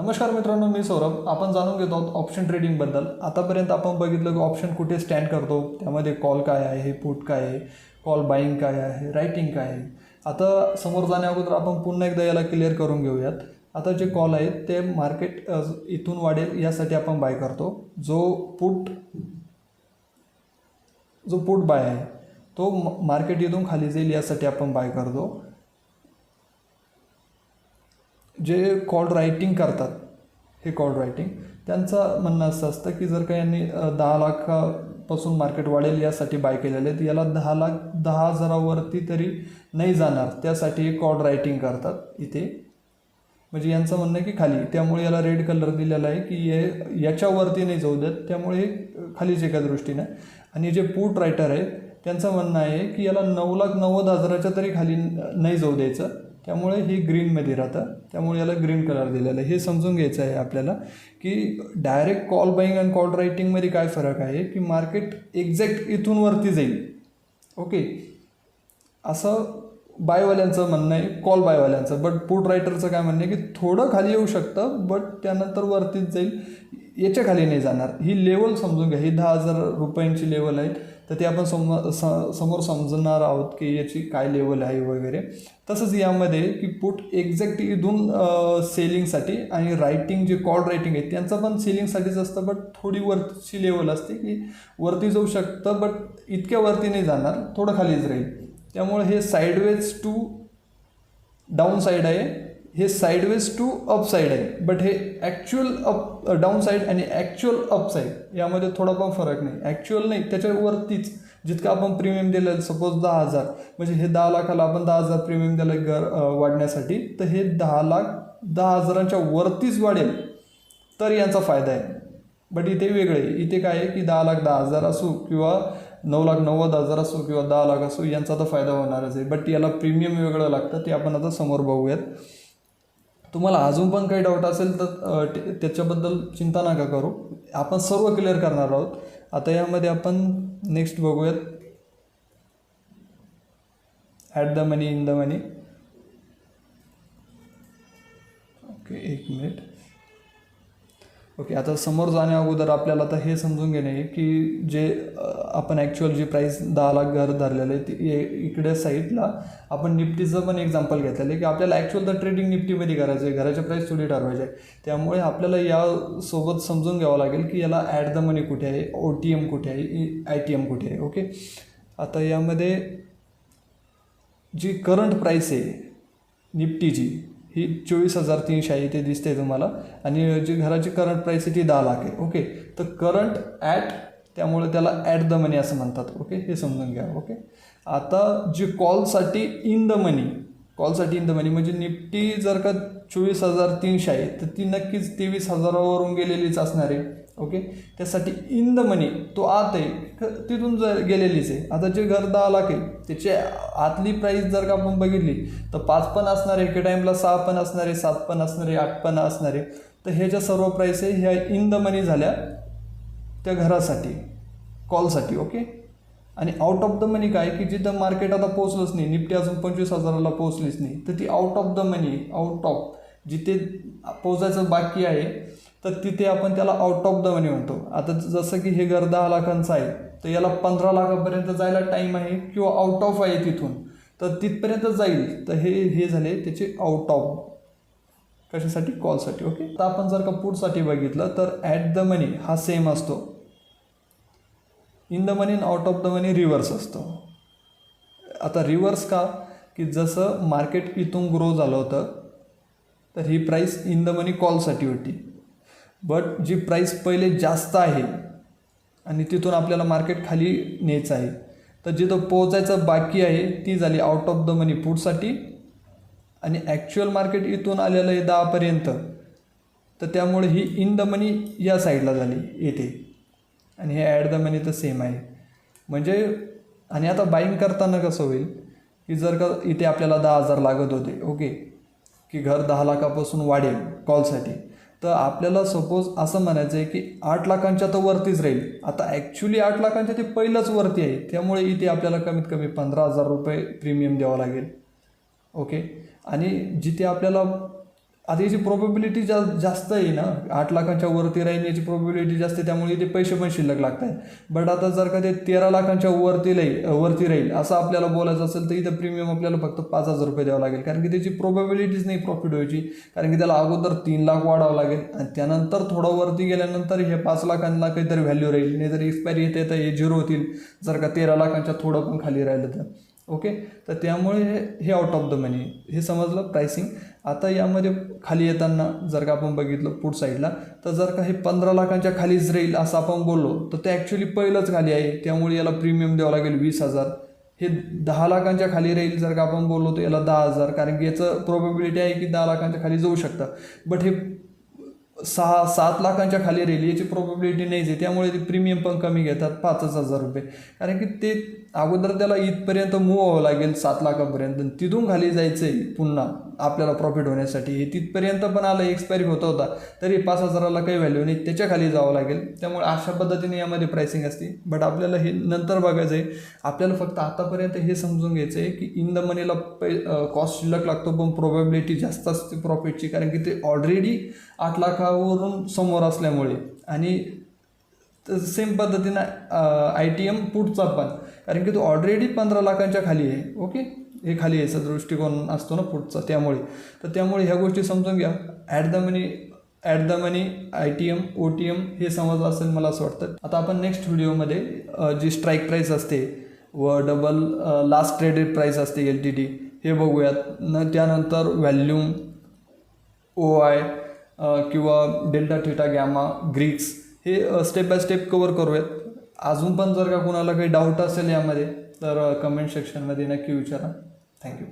नमस्कार मित्रांनो मी सौरभ. आपण जाणून घेतो आहोत ऑप्शन ट्रेडिंगबद्दल आतापर्यंत आपण बघितलं की ऑप्शन कुठे स्टँड करतो त्यामध्ये कॉल काय आहे पुट काय आहे कॉल बाईंग काय आहे रायटिंग काय आहे. आता समोर जाण्या अगोदर आपण पुन्हा एकदा याला क्लिअर करून घेऊयात. आता जे कॉल आहेत ते मार्केट इथून वाढेल यासाठी आपण बाय करतो. जो पुट जो पुट बाय आहे तो मार्केट इथून खाली जाईल यासाठी आपण बाय करतो. जे कॉल रायटिंग करतात हे कॉल रायटिंग त्यांचं म्हणणं असं असतं की जर का यांनी दहा लाखापासून मार्केट वाढेल यासाठी बाय केलेले आहेत याला दहा लाख दहा हजारावरती तरी नाही जाणार. त्यासाठी हे कॉल रायटिंग करतात इथे. म्हणजे यांचं म्हणणं आहे की खाली त्यामुळे याला रेड कलर दिलेला आहे की हे याच्यावरती नाही जाऊ देत त्यामुळे खालीच एका दृष्टीनं. आणि जे पूट रायटर आहेत त्यांचं म्हणणं आहे की याला नऊ लाख नव्वद हजाराच्या तरी खाली नाही जाऊ द्यायचं. त्यामुळे हे ग्रीनमध्ये राहतं. त्यामुळे याला ग्रीन कलर दिलेला आहे. हे समजून घ्यायचं आहे आपल्याला की डायरेक्ट कॉल बाईंग आणि कॉल रायटिंगमध्ये काय फरक आहे की मार्केट एक्झॅक्ट इथून वरती जाईल. ओके असं बायवाल्यांचं म्हणणं आहे कॉल बायवाल्यांचं. बट पुट रायटरचं काय म्हणणं आहे की थोडं खाली येऊ शकतं बट त्यानंतर वरतीच जाईल. याच्या खाली नाही जाणार. ही लेवल समजून घ्या. ही दहा हजार रुपयांची लेवल आहे तर ते आपण सम स समोर समजणार आहोत की याची काय लेवल आहे वगैरे. तसंच यामध्ये की पुट एक्झॅक्ट इथून सेलिंगसाठी आणि रायटिंग जे कॉल रायटिंग आहे त्यांचं पण सेलिंगसाठीच असतं बट थोडी वरची लेवल असते की वरती जाऊ शकतं बट इतक्या वरती नाही जाणार. थोडं खालीच राहील. त्यामुळे हे साईडवेज टू डाऊन साईड आहे. हे साईडवेज टू अप साईड आहे. बट हे ॲक्च्युअल अप डाऊन साईड आणि ॲक्च्युअल अप साईड यामध्ये थोडा पण फरक नाही. ॲक्च्युअल नाही त्याच्यावरतीच जितकं आपण प्रीमियम दिलं सपोज दहा हजार. म्हणजे हे दहा लाखाला आपण दहा हजार प्रीमियम दिलं आहे घर वाढण्यासाठी. तर हे दहा लाख दहा हजारांच्या वरतीच वाढेल. तर यांचा फायदा आहे. बट इथे वेगळे इथे काय आहे की दहा लाख दहा हजार असू किंवा नऊ लाख नव्वद हजार असो किंवा दहा लाख असो यांचा तर फायदा होणारच आहे. बट याला प्रीमियम वेगळं लागतं ते आपण आता समोर बघूयात. तुम्हाला अजून पण काही डाऊट असेल तर त्याच्याबद्दल चिंता नका करू. आपण सर्व क्लिअर करणार आहोत. आता यामध्ये आपण नेक्स्ट बघूयात. At the money in the money okay एक मिनिट ओके आता समोर जाण्या अगोदर आपल्याला आता हे समजून घेणे की जे आपण ॲक्च्युअल जी प्राईस दहा लाख घर धरलेलं आहे ती इकडे साईडला आपण निफ्टीचं पण एक्झाम्पल घेतलेलं आहे की आपल्याला ॲक्च्युअल तर ट्रेडिंग निफ्टीमध्ये करायचं आहे घराच्या प्राईस थोडी ठरवायची आहे. त्यामुळे आपल्याला यासोबत समजून घ्यावं लागेल की याला ॲट द मनी कुठे आहे ओ टी एम कुठे आहे आय टी एम कुठे आहे ओके आता यामध्ये जी करंट प्राईस आहे निफ्टीची ही चोवीस हजार तीनशे आहे ते दिसते तुम्हाला. आणि जी घराची करंट प्राईस आहे ती दहा लाख आहे ओके तर करंट ॲट त्यामुळे त्याला ॲट द मनी असं म्हणतात. ओके हे समजून घ्या. ओके आता जी कॉलसाठी इन द मनी कॉलसाठी इन द मनी म्हणजे निफ्टी जर का चोवीस हजार तीनशे आहे तर ती नक्कीच तेवीस हजारावरून गेलेलीच असणार आहे. ओके त्यासाठी इन द मनी तो आत आहे. तिथून जर गेलेलीच आहे. आता जे घर दहा लाख आहे त्याची आतली प्राईस जर का आपण बघितली तर पाच पण असणार आहे. एके टाईमला सहा पण असणार आहे सात पण असणार आहे आठ पण असणार आहे. तर हे ज्या सर्व प्राईस आहे ह्या इन द मनी झाल्या. त्या घरासाठी कॉलसाठी ओके आणि आउट ऑफ द मनी काय? की जिथं मार्केट आता पोचलंच नाही निफ्टी अजून पंचवीस हजाराला पोचलीच नाही तर ती out of the money out of जिथे पोचायचं बाकी आहे तर तिथे आपण त्याला आउट ऑफ द मनी म्हणतो. आता जसं की हे घर दहा लाखांचं आहे तर याला पंधरा लाखापर्यंत जायला टाईम आहे किंवा आउट ऑफ आहे तिथून तर तिथपर्यंत जाईल. तर हे हे झाले त्याचे आउट ऑफ कशासाठी? कॉलसाठी ओके? आता आपण जर का पुढसाठी बघितलं तर ॲट द मनी हा सेम असतो. इन द मनी आणि out of the money reverse असतो. आता रिव्हर्स का? की जसं मार्केट इथून ग्रो झालं होतं तर ही प्राईस इन द मनी कॉलसाठी होती. बट जी प्राईस पहिले जास्त आहे आणि तिथून आपल्याला मार्केट खाली न्यायचं आहे तर जिथं पोचायचं बाकी आहे ती झाली आउट ऑफ द मनी पुढसाठी आणि ॲक्च्युअल मार्केट इथून आलेलं आहे दहापर्यंत. तर त्यामुळे ही इन द मनी या साईडला झाली येते. आणि हे ॲड द मनी तर सेम आहे. म्हणजे आणि आता बाईंग करताना कसं होईल? की जर का इथे आपल्याला दहा हजार लागत होते ओके की घर दहा लाखापासून वाढेल कॉलसाठी तर आपल्याला सपोज असं म्हणायचं आहे की आठ लाखांच्या तर वरतीच राहील. आता ॲक्च्युली आठ लाखांच्या ते पहिलंच वरती आहे. त्यामुळे इथे आपल्याला कमीत कमी पंधरा हजार रुपये प्रीमियम द्यावं लागेल. ओके आणि जिथे आपल्याला आता याची प्रोबेबिलिटी जा जास्त आहे ना आठ लाखांच्या वरती राहील याची प्रोबेबिलिटी जास्त आहे त्यामुळे ते पैसे पण शिल्लक लागत आहे बट आता जर का ते तेरा लाखांच्या वरती राहील वरती राहील असं आपल्याला बोलायचं असेल तर इथं प्रीमियम आपल्याला फक्त पाच हजार रुपये द्यावं लागेल. कारण की त्याची प्रोबेबिलिटीच नाही प्रॉफिट व्हायची. कारण की त्याला अगोदर तीन लाख वाढावं लागेल. आणि त्यानंतर थोडं वरती गेल्यानंतर हे पाच लाखांना काहीतरी व्हॅल्यू राहील. नाही जर एक्सपायरी येते तर हे झिरो होतील. जर का तेरा लाखांच्या थोडं पण खाली राहिलं तर. ओके? तर त्यामुळे हे हे आउट ऑफ द मनी हे समजलं प्राइसिंग आता यामध्ये खाली येताना जर का आपण बघितलं पुढ साईडला तर जर का हे पंधरा लाखांच्या खालीच राहील असं आपण बोललो तर ते ॲक्च्युली पहिलंच खाली आहे. त्यामुळे याला प्रीमियम द्यावं लागेल वीस हजार. हे दहा लाखांच्या खाली राहील जर का आपण बोललो तर याला दहा हजार. कारण की याचं प्रोबेबिलिटी आहे की दहा लाखांच्या खाली जाऊ शकतं. बट हे सहा सात लाखांच्या खाली रेल याची प्रोबेबिलिटी नाहीच आहे. त्यामुळे ते प्रीमियम पण कमी घेतात पाचच हजार रुपये. कारण की ते अगोदर त्याला इथपर्यंत मूव व्हावं लागेल सात लाखापर्यंत. तिथून खाली जायचं आहे पुन्हा आपल्याला प्रॉफिट होण्यासाठी. हे तिथपर्यंत पण आलं एक्सपायरी होता होता तरी पाच हजाराला काही व्हॅल्यू नाही. त्याच्याखाली जावं लागेल. त्यामुळे अशा पद्धतीने यामध्ये प्राइसिंग असते. बट आपल्याला हे नंतर बघायचं आहे. आपल्याला फक्त आतापर्यंत हे समजून घ्यायचं आहे की इन द मनीला पै कॉस्ट शिल्लक लागतो पण प्रोबॅबिलिटी जास्त असते प्रॉफिटची कारण की ते ऑलरेडी आठ लाखा वरून समोर असल्यामुळे. आणि सेम पद्धतीनं आय टी एम पुढचा पण. कारण की तो ऑलरेडी पंधरा लाखांच्या खाली आहे. ओके हे खाली यायचा दृष्टिकोन असतो ना पुढचा त्यामुळे. तर त्यामुळे ह्या गोष्टी समजून घ्या. At the money at the money I T M O T M हे समजलं असेल मला असं वाटतं. आता आपण नेक्स्ट व्हिडिओमध्ये जी स्ट्राईक प्राईस असते व डबल लास्ट ट्रेडेड प्राईस असते एल टी टी हे बघूयात. न त्यानंतर व्हॅल्यूम ओ आय किंवा डेल्टा थिटा गॅमा ग्रीक्स हे स्टेप बाय स्टेप कवर करूयात. अजून पण जर का कोणाला काही डाऊट असेल यामध्ये तर कमेंट सेक्शनमध्ये नक्की विचारा. थँक्यू